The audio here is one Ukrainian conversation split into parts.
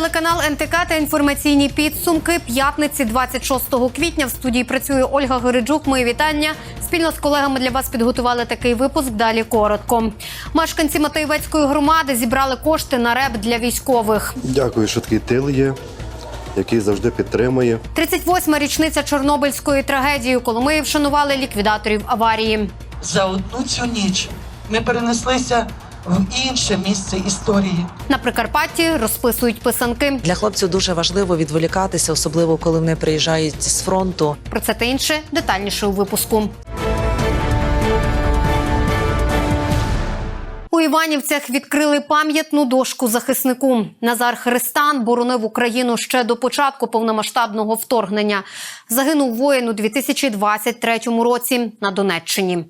телеканал НТК та інформаційні підсумки п'ятниці 26 квітня. В студії працює Ольга Гориджук. Мої вітання. Спільно з колегами для вас підготували такий випуск. Далі коротко. Мешканці Матеєвецької громади зібрали кошти на реп для військових. Дякую, що такий тил є, який завжди підтримує. 38-ма річниця Чорнобильської трагедії. Коломиї вшанували ліквідаторів аварії. За одну цю ніч ми перенеслися в інше місце історії. На Прикарпатті розписують писанки. Для хлопців дуже важливо відволікатися, особливо коли вони приїжджають з фронту. Про це та інше детальніше у випуску. У Іванівцях відкрили пам'ятну дошку захиснику. Назар Христан боронив Україну ще до початку повномасштабного вторгнення. Загинув воїн у 2023 році на Донеччині.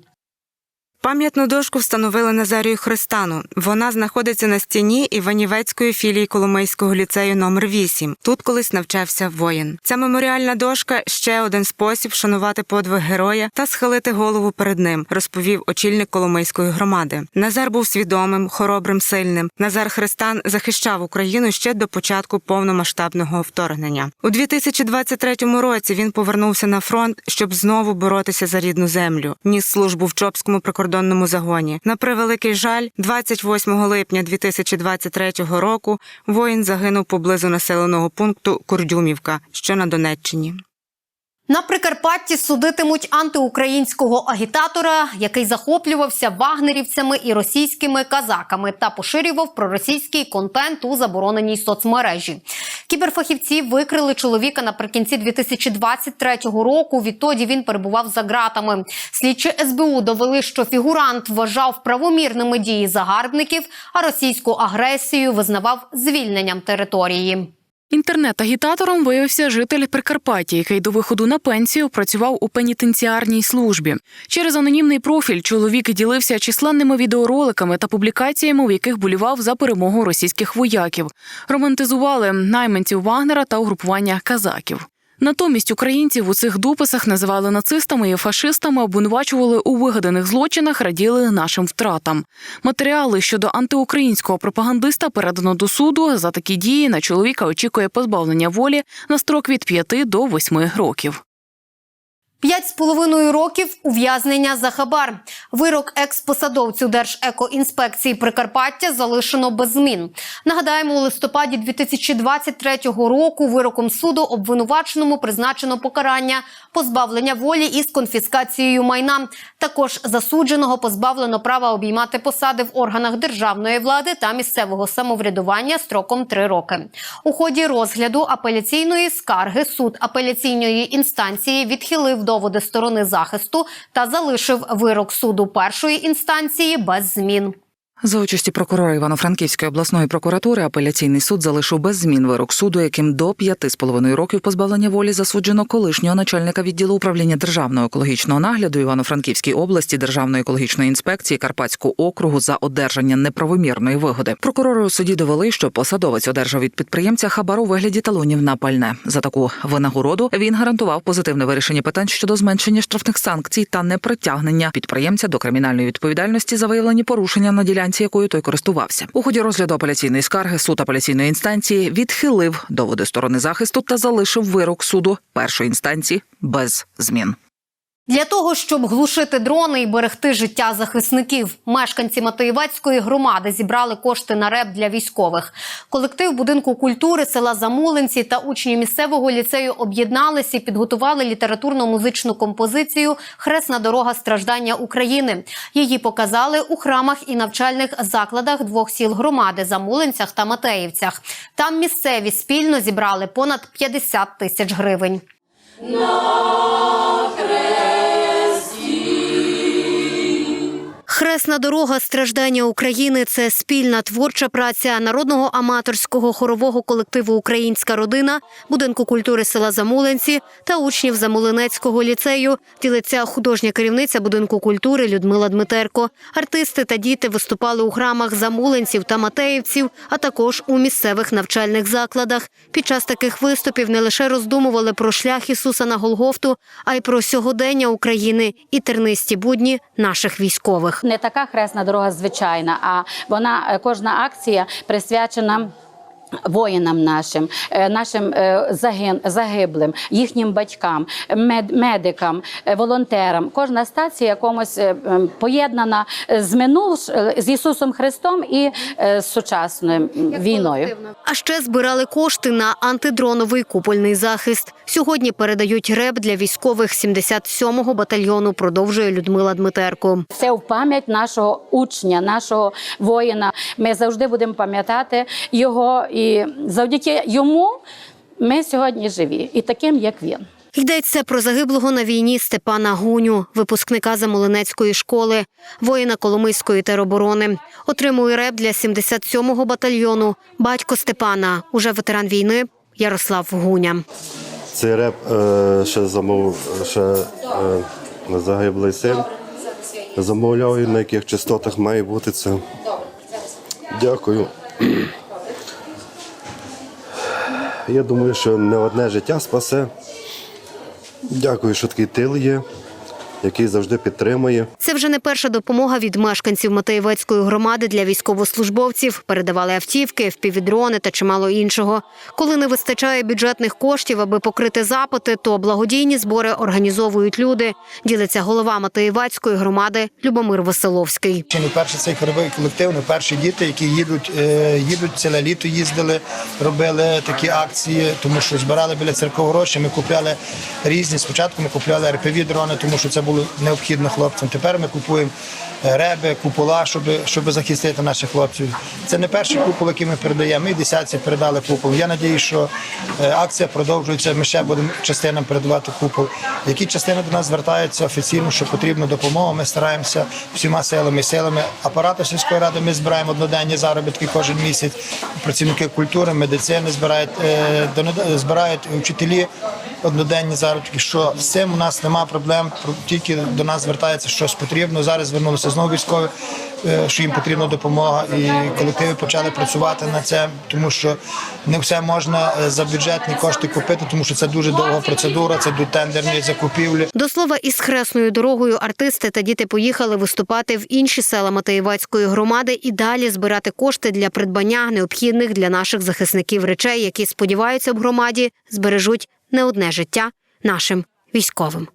Пам'ятну дошку встановили Назарію Христану. Вона знаходиться на стіні Іванівецької філії Коломийського ліцею номер 8 Тут колись навчався воїн. Ця меморіальна дошка ще один спосіб вшанувати подвиг героя та схилити голову перед ним, розповів очільник Коломийської громади. Назар був свідомим, хоробрим, сильним. Назар Христан захищав Україну ще до початку повномасштабного вторгнення. У 2023 році він повернувся на фронт, щоб знову боротися за рідну землю. Ніс службу в Чопському прикордонному загоні. На превеликий жаль, 28 липня 2023 року воїн загинув поблизу населеного пункту Курдюмівка, що на Донеччині. На Прикарпатті судитимуть антиукраїнського агітатора, який захоплювався вагнерівцями і російськими казаками та поширював проросійський контент у забороненій соцмережі. Кіберфахівці викрили чоловіка наприкінці 2023 року. Відтоді він перебував за ґратами. Слідчі СБУ довели, що фігурант вважав правомірними дії загарбників, а російську агресію визнавав звільненням території. Інтернет-агітатором виявився житель Прикарпаття, який до виходу на пенсію працював у пенітенціарній службі. Через анонімний профіль чоловік ділився численними відеороликами та публікаціями, в яких болівав за перемогу російських вояків, романтизували найманців Вагнера та угрупування казаків. Натомість українців у цих дописах називали нацистами і фашистами, обвинувачували у вигаданих злочинах, раділи нашим втратам. Матеріали щодо антиукраїнського пропагандиста передано до суду. За такі дії на чоловіка очікує позбавлення волі на строк від 5 до 8 років. П'ять з половиною років ув'язнення за хабар. Вирок експосадовцю Держекоінспекції Прикарпаття залишено без змін. Нагадаємо, у листопаді 2023 року вироком суду обвинуваченому призначено покарання позбавлення волі із конфіскацією майна. Також засудженого позбавлено права обіймати посади в органах державної влади та місцевого самоврядування строком три роки. У ході розгляду апеляційної скарги суд апеляційної інстанції відхилив доводи сторони захисту та залишив вирок суду першої інстанції без змін. За участі прокурора Івано-Франківської обласної прокуратури апеляційний суд залишив без змін вирок суду, яким до п'яти з половиною років позбавлення волі засуджено колишнього начальника відділу управління державного екологічного нагляду Івано-Франківській області Державної екологічної інспекції Карпатського округу за одержання неправомірної вигоди. Прокурори у суді довели, що посадовець одержав від підприємця хабар у вигляді талонів на пальне. За таку винагороду він гарантував позитивне вирішення питань щодо зменшення штрафних санкцій та непритягнення підприємця до кримінальної відповідальності за виявлені порушення на ділянці якою той користувався. У ході розгляду апеляційної скарги суд апеляційної інстанції відхилив доводи сторони захисту та залишив вирок суду першої інстанції без змін. Для того щоб глушити дрони і берегти життя захисників, мешканці Матеєвецької громади зібрали кошти на реп для військових. Колектив будинку культури села Замулинці та учні місцевого ліцею об'єдналися і підготували літературно-музичну композицію Хресна дорога страждання України. Її показали у храмах і навчальних закладах двох сіл громади Замулинцях та Матеївцях. Там місцеві спільно зібрали понад 50 тисяч гривень. Хресна дорога страждання України це спільна творча праця народного аматорського хорового колективу Українська родина, будинку культури села Замулинці та учнів Замулинецького ліцею. Ділиться художня керівниця будинку культури Людмила Дмитерко. Артисти та діти виступали у храмах Замулинців та Матеївців, а також у місцевих навчальних закладах. Під час таких виступів не лише роздумували про шлях Ісуса на Голгофту, а й про сьогодення України і тернисті будні наших військових. Не така хресна дорога звичайна, а вона е, кожна акція присвячена. Воїнам нашим, е, нашим е, загиблим, їхнім батькам, мед, медикам, е, волонтерам. Кожна стація якомусь поєднана з минул е, з Ісусом Христом і з сучасною війною. А ще збирали кошти на антидроновий купольний захист. Сьогодні передають реп для військових 77-го батальйону. Продовжує Людмила Дмитерко. Це в пам'ять нашого учня, нашого воїна. Ми завжди будемо пам'ятати його, і завдяки йому ми сьогодні живі, і таким, як він. Йдеться про загиблого на війні Степана Гуню, випускника Замолинецької школи, воїна Коломийської тероборони. Отримує реп для 77-го батальйону. Батько Степана, уже ветеран війни, Ярослав Гуня. Цей реп е, ще замов, ще е, загиблий син. Замовляв, на яких частотах має бути це. Дякую. Я думаю, що не одне життя спасе. Дякую, що такий тил є, який завжди підтримує. Це вже не перша допомога від мешканців Матеєвецької громади для військовослужбовців. Передавали автівки, впівдрони та чимало іншого. Коли не вистачає бюджетних коштів, аби покрити запити, то благодійні збори організовують люди. Ділиться голова Матеєвецької громади Любомир Василовський. Чи не перший цей хоровий колектив, не перші діти, які їдуть, е, їдуть ціле літо їздили, робили такі акції, тому що збирали біля церков гроші. Ми купляли різні. Спочатку ми купляли РПВ дрони, тому що це було необхідно хлопцям. Тепер ми купуємо е, реби, купола, щоб, щоб захистити наших хлопців. Це не перший купол, який ми передаємо. Ми десятці передали купол. Я надію, що е, акція продовжується. Ми ще будемо частинам передавати купол. Які частини до нас звертаються офіційно, що потрібна допомога. Ми стараємося всіма силами силами апарату сільської ради. Ми збираємо одноденні заробітки кожен місяць. Працівники культури, медицини збирають е, збирають вчителі одноденні заробітки. Що з цим у нас немає проблем. Тільки до нас звертається щось потрібно. Зараз звернулися знову військові, е, що їм потрібна допомога, і колективи почали працювати на це, тому що не все можна е, за бюджетні кошти купити, тому що це дуже довга процедура. Це до тендерні закупівлі. До слова, із хресною дорогою артисти та діти поїхали виступати в інші села Матеєвацької громади і далі збирати кошти для придбання необхідних для наших захисників речей, які сподіваються в громаді збережуть не одне життя нашим військовим.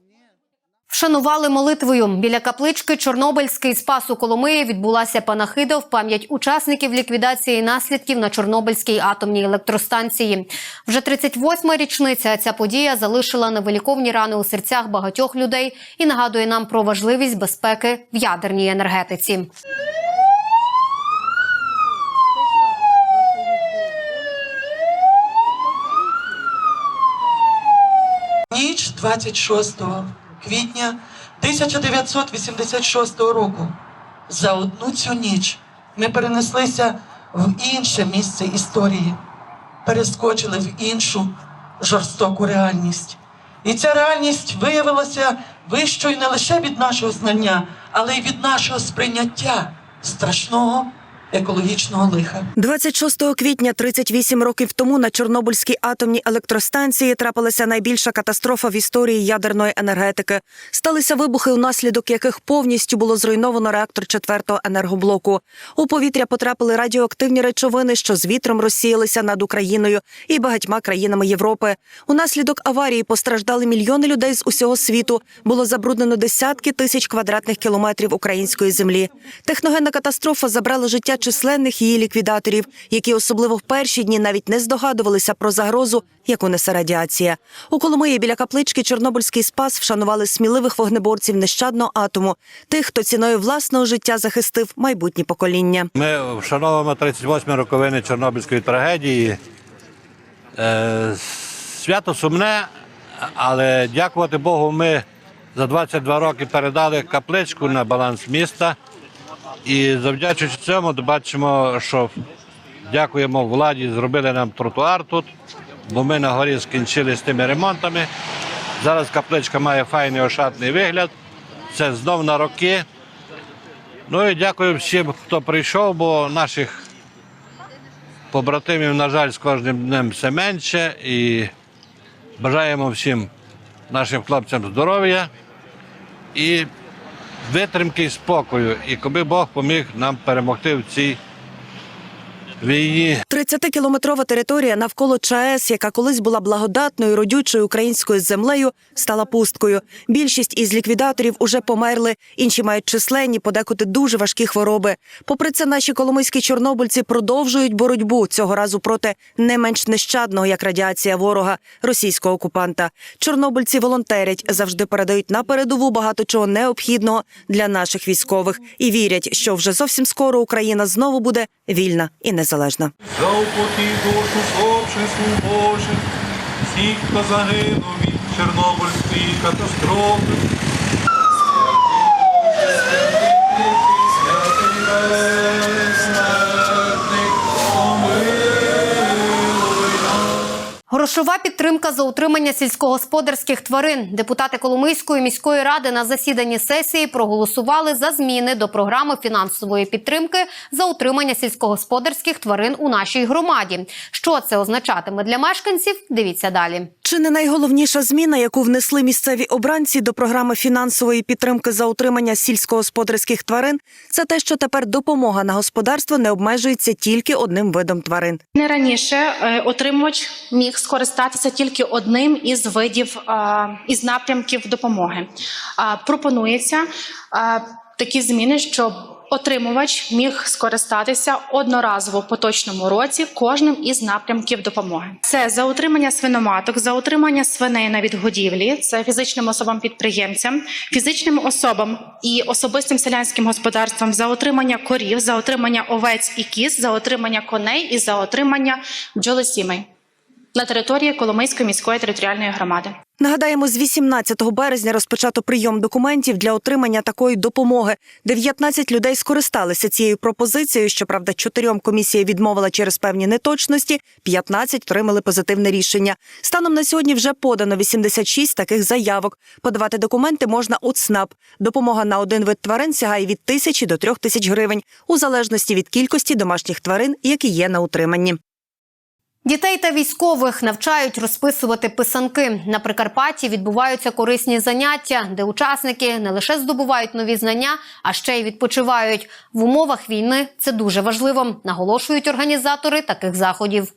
Вшанували молитвою біля каплички Чорнобильський спас у Коломиї відбулася панахида в пам'ять учасників ліквідації наслідків на Чорнобильській атомній електростанції. Вже 38-ма річниця ця подія залишила невиліковні рани у серцях багатьох людей і нагадує нам про важливість безпеки в ядерній енергетиці. Ніч 26 квітня 1986 року. За одну цю ніч ми перенеслися в інше місце історії, перескочили в іншу жорстоку реальність. І ця реальність виявилася вищою не лише від нашого знання, але й від нашого сприйняття страшного екологічного лиха. 26 квітня 38 років тому на Чорнобильській атомній електростанції трапилася найбільша катастрофа в історії ядерної енергетики. Сталися вибухи, унаслідок яких повністю було зруйновано реактор 4-го енергоблоку. У повітря потрапили радіоактивні речовини, що з вітром розсіялися над Україною і багатьма країнами Європи. Унаслідок аварії постраждали мільйони людей з усього світу. Було забруднено десятки тисяч квадратних кілометрів української землі. Техногенна катастрофа забрала життя численних її ліквідаторів, які особливо в перші дні навіть не здогадувалися про загрозу, яку несе радіація. У Коломиї біля каплички Чорнобильський спас вшанували сміливих вогнеборців нещадного атому, тих, хто ціною власного життя захистив майбутні покоління. Ми вшановуємо 38 роковини Чорнобильської трагедії. Е, Свято сумне, але дякувати Богу, ми за 22 роки передали капличку на баланс міста. І завдячуючи цьому, бачимо, що дякуємо владі, зробили нам тротуар тут, бо ми на горі скінчили з тими ремонтами. Зараз капличка має файний ошатний вигляд. Це знов на роки. Ну і дякую всім, хто прийшов, бо наших побратимів, на жаль, з кожним днем все менше. І бажаємо всім нашим хлопцям здоров'я і витримки і спокою. І коби Бог поміг нам перемогти в цій війні. 30-кілометрова територія навколо ЧАЕС, яка колись була благодатною родючою українською землею, стала пусткою. Більшість із ліквідаторів уже померли, інші мають численні, подекуди дуже важкі хвороби. Попри це, наші коломийські чорнобильці продовжують боротьбу цього разу проти не менш нещадного, як радіація ворога російського окупанта. Чорнобильці волонтерять, завжди передають на передову багато чого необхідного для наших військових і вірять, що вже зовсім скоро Україна знову буде вільна і незалежна. За упокій душу обществу Боже, всіх, хто загинув від Чорнобильської катастрофи. Грошова підтримка за утримання сільськогосподарських тварин. Депутати Коломийської міської ради на засіданні сесії проголосували за зміни до програми фінансової підтримки за утримання сільськогосподарських тварин у нашій громаді. Що це означатиме для мешканців? Дивіться далі. Чи не найголовніша зміна, яку внесли місцеві обранці до програми фінансової підтримки за утримання сільськогосподарських тварин, це те, що тепер допомога на господарство не обмежується тільки одним видом тварин. Не раніше е, отримувач міг скористатися тільки одним із видів е, із напрямків допомоги. А, Пропонується е, такі зміни, щоб отримувач міг скористатися одноразово в поточному році кожним із напрямків допомоги. Це за утримання свиноматок, за утримання свиней на відгодівлі, це фізичним особам-підприємцям, фізичним особам і особистим селянським господарствам за отримання корів, за отримання овець і кіз, за отримання коней і за отримання бджолосімей на території Коломийської міської територіальної громади. Нагадаємо, з 18 березня розпочато прийом документів для отримання такої допомоги. 19 людей скористалися цією пропозицією. Щоправда, чотирьом комісія відмовила через певні неточності, 15 отримали позитивне рішення. Станом на сьогодні вже подано 86 таких заявок. Подавати документи можна у ЦНАП. Допомога на один вид тварин сягає від тисячі до трьох тисяч гривень, у залежності від кількості домашніх тварин, які є на утриманні. Дітей та військових навчають розписувати писанки. На Прикарпатті відбуваються корисні заняття, де учасники не лише здобувають нові знання, а ще й відпочивають. В умовах війни це дуже важливо, наголошують організатори таких заходів.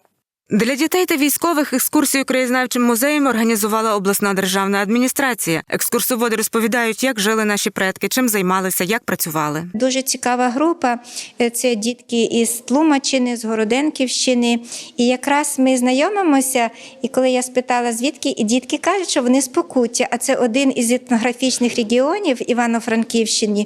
Для дітей та військових екскурсію краєзнавчим музеєм організувала обласна державна адміністрація. Екскурсоводи розповідають, як жили наші предки, чим займалися, як працювали. Дуже цікава група. Е, Це дітки із Тлумачини, з Городенківщини. І якраз ми знайомимося. І коли я спитала, звідки, і дітки кажуть, що вони з Покуття, а це один із етнографічних регіонів Івано-Франківщини.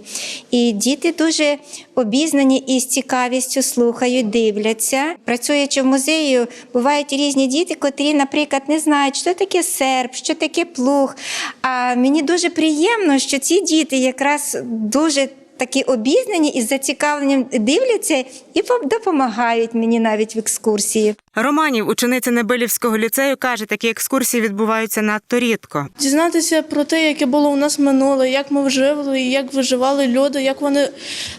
І діти дуже обізнані і з цікавістю слухають, дивляться. Працюючи в музею, бувають різні діти, котрі, наприклад, не знають, що таке серп, що таке плуг. А мені дуже приємно, що ці діти якраз дуже такі обізнані і з зацікавленням дивляться і пом- допомагають мені навіть в екскурсії. Романів, учениця Небилівського ліцею, каже, такі екскурсії відбуваються надто рідко. Дізнатися про те, яке було у нас минуле, як ми вживали, як виживали люди, як вони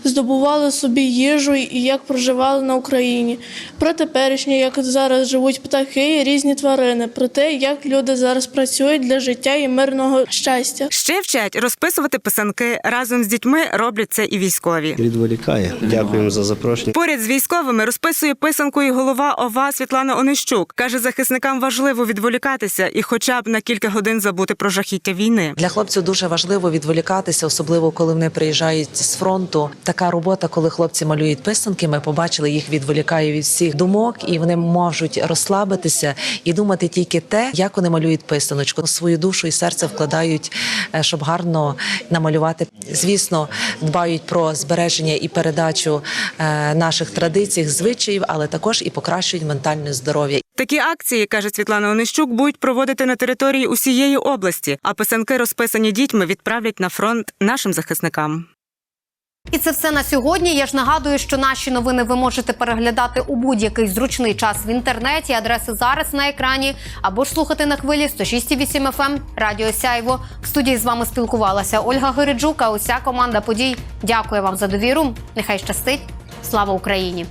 здобували собі їжу і як проживали на Україні. Про теперішнє, як зараз живуть птахи і різні тварини, про те, як люди зараз працюють для життя і мирного щастя. Ще вчать розписувати писанки. Разом з дітьми роблять це і військові. Відволікає. Дякуємо за запрошення. Поряд з військовими розписує писанку і голова ОВА Світлана Онищук. Каже, захисникам важливо відволікатися і, хоча б на кілька годин забути про жахіття війни. Для хлопців дуже важливо відволікатися, особливо коли вони приїжджають з фронту. Така робота, коли хлопці малюють писанки, ми побачили, їх відволікає від всіх думок, і вони можуть розслабитися і думати тільки те, як вони малюють писаночку. Свою душу і серце вкладають, е, щоб гарно намалювати. Звісно, дбають про збереження і передачу е, наших традицій, звичаїв, але також і покращують ментальне здоров'я. Такі акції, каже Світлана Онищук, будуть проводити на території усієї області, а писанки, розписані дітьми, відправлять на фронт нашим захисникам. І це все на сьогодні. Я ж нагадую, що наші новини ви можете переглядати у будь-який зручний час в інтернеті. Адреси зараз на екрані або ж слухати на хвилі 106,8 FM Радіо Сяйво. В студії з вами спілкувалася Ольга Гириджук, а уся команда подій. Дякую вам за довіру. Нехай щастить. Слава Україні!